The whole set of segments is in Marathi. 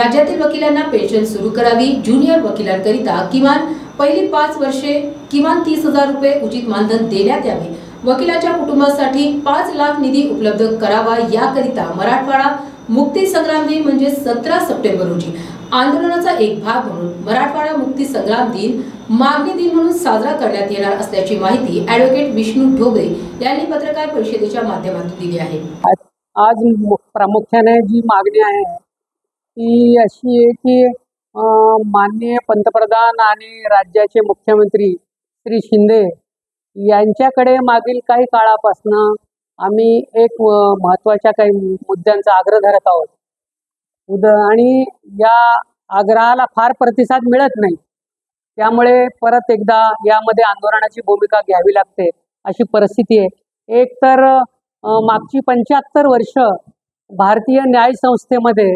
राज्यातील वकिलांना पेन्शन सुरू करावी ज्युनियर वकिलांकरिता किमान पहिली पाच वर्षे किमान तीस हजार रुपये उचित मानधन देण्यात यावे. वकिलाच्या कुटुंबासाठी पाच लाख निधी उपलब्ध करावा याकरिता मराठवाडा मुक्ती संग्राम दिन म्हणजे सतरा सप्टेंबर रोजी आंदोलनाचा एक भाग म्हणून मराठवाडा मुक्ती संग्राम दिन मागणी दिन म्हणून साजरा करण्यात येणार असल्याची माहिती ऍडव्होकेट विष्णू ढोबळे यांनी पत्रकार परिषदेच्या माध्यमातून दिली आहे. आज प्रामुख्याने जी मागणी आहे ती अशी आहे की माननीय पंतप्रधान आणि राज्याचे मुख्यमंत्री श्री शिंदे यांच्याकडे मागील काही काळापासनं आम्ही एक महत्त्वाच्या काही मुद्द्यांचा आग्रह धरत आहोत. उद आणि या आग्रहाला फार प्रतिसाद मिळत नाही. त्यामुळे परत एकदा यामध्ये आंदोलनाची भूमिका घ्यावी लागते अशी परिस्थिती आहे. एक तर मागची पंच्याहत्तर वर्ष भारतीय न्याय संस्थेमध्ये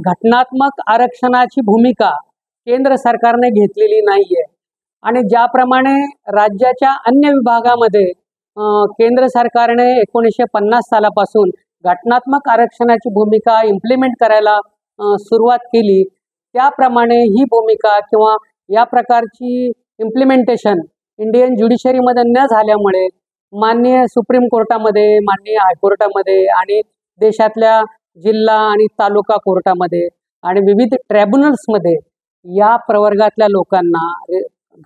घटनात्मक आरक्षणाची भूमिका केंद्र सरकारने घेतलेली नाही आहे आणि ज्याप्रमाणे राज्याच्या अन्य विभागामध्ये केंद्र सरकारने एकोणीसशे पन्नास सालापासून घटनात्मक आरक्षणाची भूमिका इम्प्लिमेंट करायला सुरुवात केली त्याप्रमाणे ही भूमिका किंवा या प्रकारची इम्प्लिमेंटेशन इंडियन ज्युडिशरीमध्ये न झाल्यामुळे माननीय सुप्रीम कोर्टामध्ये माननीय हायकोर्टामध्ये आणि देशातल्या जिल्हा आणि तालुका कोर्टामध्ये आणि विविध ट्रॅब्युनल्समध्ये या प्रवर्गातल्या लोकांना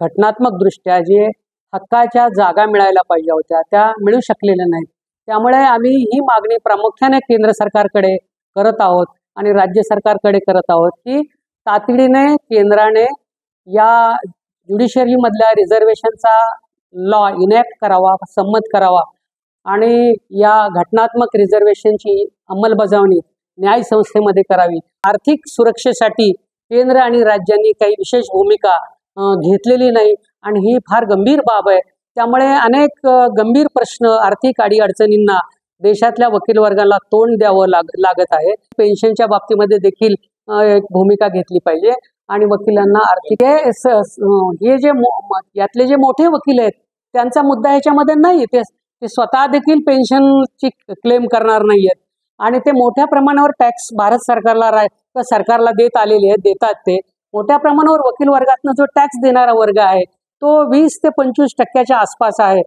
घटनात्मकदृष्ट्या जे हक्काच्या जागा मिळायला पाहिजे होत्या त्या मिळू शकलेल्या नाहीत. त्यामुळे आम्ही ही मागणी प्रामुख्याने केंद्र सरकारकडे करत आहोत आणि राज्य सरकारकडे करत आहोत की तातडीने केंद्राने या ज्युडिशरीमधल्या रिझर्वेशनचा लॉ इनॅक्ट करावा संमत करावा. आणि या घटनात्मक रिझर्वेशनची अंमलबजावणी न्याय संस्थेमध्ये करावी. आर्थिक सुरक्षेसाठी केंद्र आणि राज्यांनी काही विशेष भूमिका घेतलेली नाही आणि ही फार गंभीर बाब आहे. त्यामुळे अनेक गंभीर प्रश्न आर्थिक अडीअडचणींना देशातल्या वकील वर्गाला तोंड द्यावं लाग लागत आहे. पेन्शनच्या बाबतीमध्ये देखील एक भूमिका घेतली पाहिजे आणि वकिलांना आर्थिक हे जे यातले जे मोठे वकील आहेत त्यांचा मुद्दा ह्याच्यामध्ये नाही. ते ते स्वतः देखील पेन्शनची क्लेम करणार नाही आहेत आणि ते मोठ्या प्रमाणावर टॅक्स भारत सरकारला रा सरकारला देत आलेले आहेत देतात ते. मोठ्या प्रमाणावर वकील वर्गातनं जो टॅक्स देणारा वर्ग आहे तो वीस ते पंचवीस टक्क्याच्या आसपास आहे.